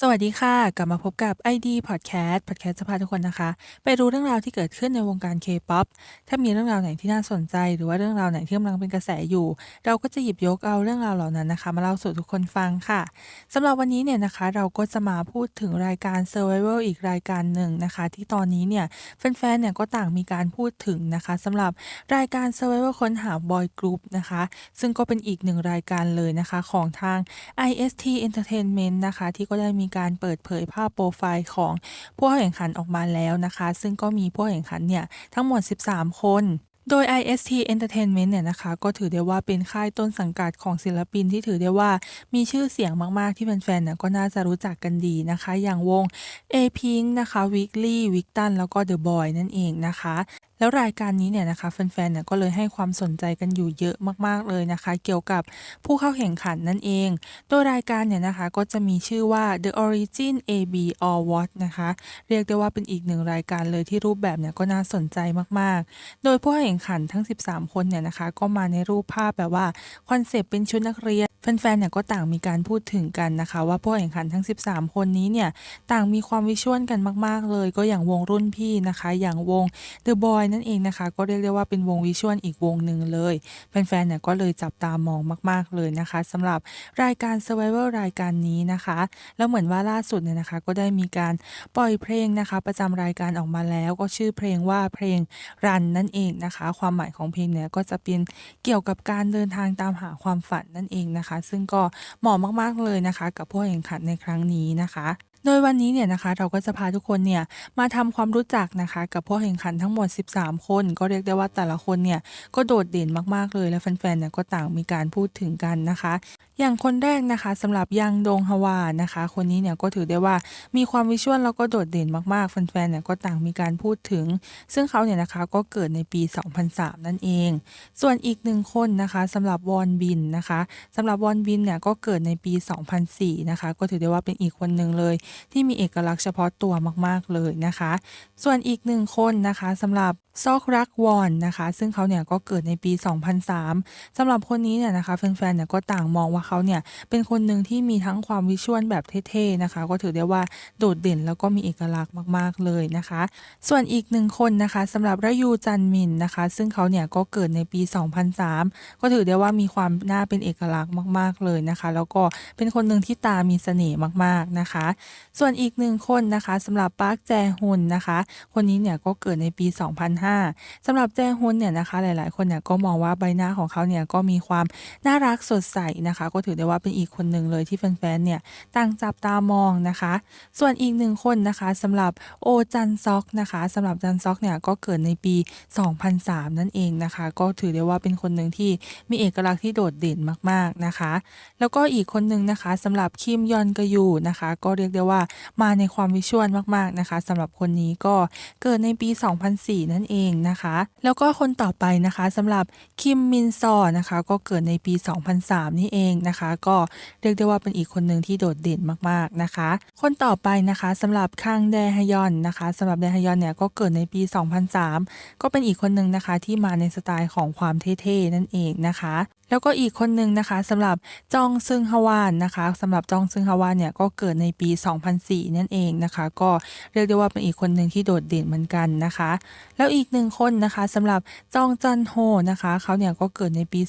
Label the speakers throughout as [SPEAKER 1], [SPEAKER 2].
[SPEAKER 1] สวัสดีค่ะ กลับมาพบกับ ID Podcast Podcast จะพาทุกคนนะคะ ไปรู้เรื่องราวที่เกิดขึ้นในวงการ K-POP ถ้ามีเรื่องราวไหนที่น่าสนใจ หรือว่าเรื่องราวไหนที่กำลังเป็นกระแสอยู่ เราก็จะหยิบยกเอาเรื่องราวเหล่านั้นนะคะ มาเล่าสู่ทุกคนฟังค่ะสำหรับวันนี้เนี่ยนะคะ เราก็จะมาพูดถึงรายการ Survival อีกรายการหนึ่งนะคะ ที่ตอนนี้เนี่ยแฟนๆเนี่ยก็ต่างมีการพูดถึงนะคะสำหรับรายการ Survival ค้นหา Boy Group นะคะ ซึ่งก็เป็นอีกหนึ่งรายการเลยนะคะของทาง IST Entertainment นะคะที่ก็ได้มีีการเปิดเผยภาพโปรไฟล์ของผู้เข้าแข่งขันออกมาแล้วนะคะ ซึ่งก็มีผู้แข่งขันเนี่ยทั้งหมด 13 คนโดย IST Entertainment เนี่ยนะคะ ก็ถือได้ว่าเป็นค่ายต้นสังกัดของศิลปินที่ถือได้ว่ามีชื่อเสียงมาก ๆ ที่แฟนๆน่ก็น่าจะรู้จักกันดีนะคะ อย่างวง A-Pink นะคะ Weekly Wigton แล้วก็ The Boy นั่นเองนะคะแล้วรายการนี้เนี่ยนะคะแฟนๆเนี่ยก็เลยให้ความสนใจกันอยู่เยอะมากๆเลยนะคะ เกี่ยวกับผู้เข้าแข่งขันนั่นเอง โดยรายการเนี่ยนะคะก็จะมีชื่อว่า The Origin AB or What นะคะ เรียกได้ว่าเป็นอีกหนึ่งรายการเลยที่รูปแบบเนี่ยก็น่าสนใจมากๆ โดยผู้เข้าแข่งขันทั้ง 13 คนเนี่ยนะคะ ก็มาในรูปภาพแบบว่าคอนเซปต์เป็นชุดนักเรียน แฟนๆเนี่ยก็ต่างมีการพูดถึงกันนะคะ ว่าผู้แข่งขันทั้ง 13 คนนี้เนี่ยต่างมีความวิชวลกันมาก ๆ เลย ก็อย่างวงรุ่นพี่นะคะ อย่างวง The Boy นั่นเองนะคะ ก็เรียกได้ว่าเป็นวงวิชวลอีกวงหนึ่งเลยแฟนๆเนี่ยก็เลยจับตามองมาก ๆเลยนะคะสำหรับรายการ Survival รายการนี้นะคะ แล้วเหมือนว่าล่าสุดเนี่ยนะคะ ก็ได้มีการปล่อยเพลงนะคะ ประจำรายการออกมาแล้ว ก็ชื่อเพลงว่าเพลงรันนั่นเองนะคะ ความหมายของเพลงเนี่ยก็จะเป็นเกี่ยวกับการเดินทางตามหาความฝันนั่นเองนะคะซึ่งก็เหมาะมากๆเลยนะคะ กับผู้แข่งขันในครั้งนี้นะคะ โดยวันนี้เนี่ยนะคะเราก็จะพาทุกคนเนี่ยมาทำความรู้จักนะคะ กับผู้แข่งขันทั้งหมด 13 คน ก็เรียกได้ว่าแต่ละคนเนี่ยก็โดดเด่นมากๆเลยและแฟนๆเนี่ยก็ต่างมีการพูดถึงกันนะคะ อย่างคนแรกนะคะสำหรับยังดงฮวานะคะ คนนี้เนี่ยก็ถือได้ว่ามีความวิชวลแล้วก็โดดเด่นมากๆแฟนๆเนี่ยก็ต่างมีการพูดถึง ซึ่งเขาเนี่ยนะคะก็เกิดในปี 2003 นั่นเอง ส่วนอีกหนึ่งคนนะคะสำหรับวอนบินนะคะสำหรับวอนบินเนี่ยก็เกิดในปี 2004 นะคะ ก็ถือได้ว่าเป็นอีกคนหนึ่งเลยที่มีเอกลักษณ์เฉพาะตัวมาก ๆ เลยนะคะ ส่วนอีกหนึ่งคนนะคะสำหรับซอกรักวอนนะคะ ซึ่งเขาเนี่ยก็เกิดในปี 2003สำหรับคนนี้เนี่ยนะคะแฟนๆเนี่ยก็ต่างมองว่าเขาเนี่ยเป็นคนหนึ่งที่มีทั้งความวิชวลแบบเท่ๆนะคะ ก็ถือได้ว่าโดดเด่นแล้วก็มีเอกลักษณ์มากๆเลยนะคะ ส่วนอีกหนึ่งคนนะคะสำหรับระยูจันมินนะคะ ซึ่งเขาเนี่ยก็เกิดในปี 2003 ก็ถือได้ว่ามีความน่าเป็นเอกลักษณ์มาก ๆเลยนะคะ แล้วก็เป็นคนหนึ่งที่ตามีเสน่ห์มากๆนะคะส่วนอีกหนึ่งคนนะคะสำหรับปาร์คแจฮุนนะคะ คนนี้เนี่ยก็เกิดในปี 2005สำหรับแจฮุนเนี่ยนะคะหลาย ๆ คนเนี่ยก็มองว่าใบหน้าของเขาเนี่ยก็มีความน่ารักสดใสนะคะ ก็ถือได้ว่าเป็นอีกคนหนึ่งเลยที่แฟน ๆ เนี่ยต่างจับตามองนะคะ ส่วนอีกหนึ่งคนนะคะสำหรับโอจันซอกนะคะสำหรับจันซอกเนี่ยก็เกิดในปี 2003 นั่นเองนะคะ ก็ถือได้ว่าเป็นคนหนึ่งที่มีเอกลักษณ์ที่โดดเด่นมาก ๆ นะคะ แล้วก็อีกคนหนึ่งนะคะสำหรับคิมยอนกยูนะคะ ก็เรียกได้ว่าว่ามาในความวิชวลมากๆนะคะสำหรับคนนี้ก็เกิดในปี 2004 นั่นเองนะคะ แล้วก็คนต่อไปนะคะสำหรับคิมมินซอนะคะก็เกิดในปี 2003 นี่เองนะคะ ก็เรียกได้ว่าเป็นอีกคนหนึ่งที่โดดเด่นมากๆนะคะ คนต่อไปนะคะสำหรับคังแดฮยอนนะคะสำหรับแดฮยอนเนี่ยก็เกิดในปี 2003 ก็เป็นอีกคนหนึ่งนะคะที่มาในสไตล์ของความเท่ๆนั่นเองนะคะแล้วก็อีกคนหนึ่งนะคะสำหรับจองซึงฮวานนะคะสำหรับจองซึงฮวานเนี่ยก็เกิดในปี 2004 นั่นเองนะคะ ก็เรียกได้ว่าเป็นอีกคนหนึ่งที่โดดเด่นเหมือนกันนะคะ แล้วอีกหนึ่งคนนะคะสำหรับจองจันโฮนะคะเขาเนี่ยก็เกิดในปี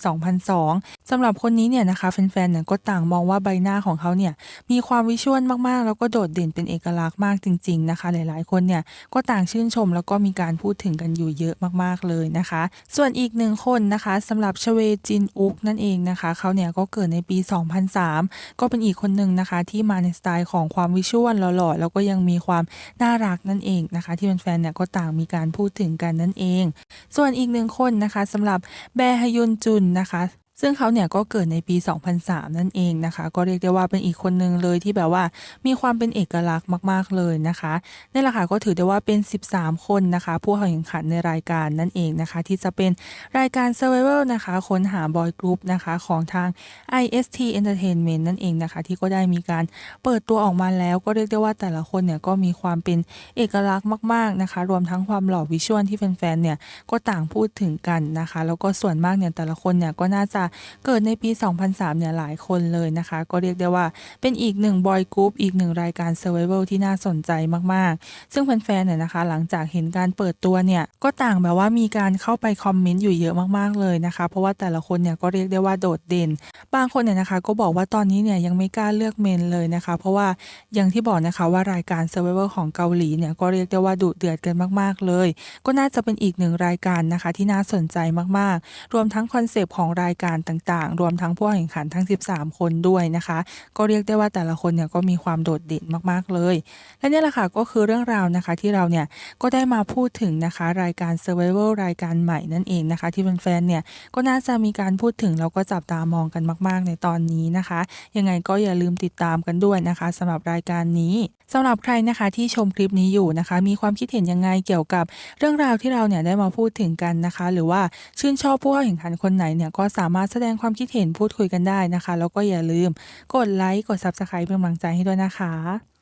[SPEAKER 1] 2002สำหรับคนนี้เนี่ยนะคะแฟนๆเนี่ยก็ต่างมองว่าใบหน้าของเขาเนี่ยมีความวิชวลมากๆ แล้วก็โดดเด่นเป็นเอกลักษณ์มากจริง ๆนะคะ หลายๆ คนเนี่ยก็ต่างชื่นชม แล้วก็มีการพูดถึงกันอยู่เยอะมากๆเลยนะคะ ส่วนอีกหนึ่งคนนะคะสำหรับชเวจินอุกนั่นเองนะคะเขาเนี่ยก็เกิดในปี 2003 ก็เป็นอีกคนหนึ่งนะคะ ที่มาในสไตล์ของความวิชวลหล่อๆแล้วก็ยังมีความน่ารักนั่นเองนะคะ ที่แฟนๆเนี่ยก็ต่างมีการพูดถึงกันนั่นเอง ส่วนอีกหนึ่งคนนะคะสำหรับแบฮยุนจุนนะคะ ซึ่งเขาเนี่ยก็เกิดในปี 2003 นั่นเองนะคะ ก็เรียกได้ว่าเป็นอีกคนหนึ่งเลยที่แบบว่ามีความเป็นเอกลักษณ์มากๆเลยนะคะนี่แหละค่ะก็ถือได้ว่าเป็น 13 คนนะคะ ผู้เข้าแข่งขันในรายการนั่นเองนะคะ ที่จะเป็นรายการ Survival นะคะค้นหาบอยกรุ๊ปนะคะของทาง IST Entertainment นั่นเองนะคะ ที่ก็ได้มีการเปิดตัวออกมาแล้วก็เรียกได้ว่าแต่ละคนเนี่ยก็มีความเป็นเอกลักษณ์มาก ๆนะคะ รวมทั้งความหล่อวิชวลที่แฟนๆเนี่ยก็ต่างพูดถึงกันนะคะ แล้วก็ส่วนมากเนี่ยแต่ละคนเนี่ยก็น่าจะเกิดในปี 2003 เนี่ยหลายคนเลยนะคะ ก็เรียกได้ว่าเป็นอีกหนึ่งบอยกรุ๊ปอีกหนึ่งรายการ Survival ที่น่าสนใจมากๆ ซึ่งแฟนๆเนี่ยนะคะ หลังจากเห็นการเปิดตัวเนี่ย ก็ต่างแบบว่ามีการเข้าไปคอมเมนต์อยู่เยอะมากๆเลยนะคะ เพราะว่าแต่ละคนเนี่ยก็เรียกได้ว่าโดดเด่น บางคนเนี่ยนะคะ ก็บอกว่าตอนนี้เนี่ยยังไม่กล้าเลือกเมนเลยนะคะ เพราะว่าอย่างที่บอกนะคะว่ารายการ Survival ของเกาหลีเนี่ยก็เรียกได้ว่าดุเดือดกันมากๆเลย ก็น่าจะเป็นอีกหนึ่งรายการนะคะที่น่าสนใจมากๆ รวมทั้งคอนเซปต์ของรายการต่างๆ รวมทั้งผู้แข่งขันทั้ง 13 คนด้วยนะคะ ก็เรียกได้ว่าแต่ละคนเนี่ยก็มีความโดดเด่นมากๆเลย และนี่แหละค่ะก็คือเรื่องราวนะคะที่เราเนี่ยก็ได้มาพูดถึงนะคะ รายการ Survival รายการใหม่นั่นเองนะคะ ที่แฟนๆเนี่ยก็น่าจะมีการพูดถึงแล้วก็จับตามองกันมาก ๆ ในตอนนี้นะคะ ยังไงก็อย่าลืมติดตามกันด้วยนะคะสำหรับรายการนี้สำหรับใครนะคะที่ชมคลิปนี้อยู่นะคะ มีความคิดเห็นยังไงเกี่ยวกับเรื่องราวที่เราเนี่ยได้มาพูดถึงกันนะคะ หรือว่าชื่นชอบผู้แข่งขันคนไหนเนี่ยก็สามารถารถแสดงความคิดเห็นพูดคุยกันได้นะคะ แล้วก็อย่าลืมกดไลค์กด Subscribe เป็นกำลังใจให้ด้วยนะคะ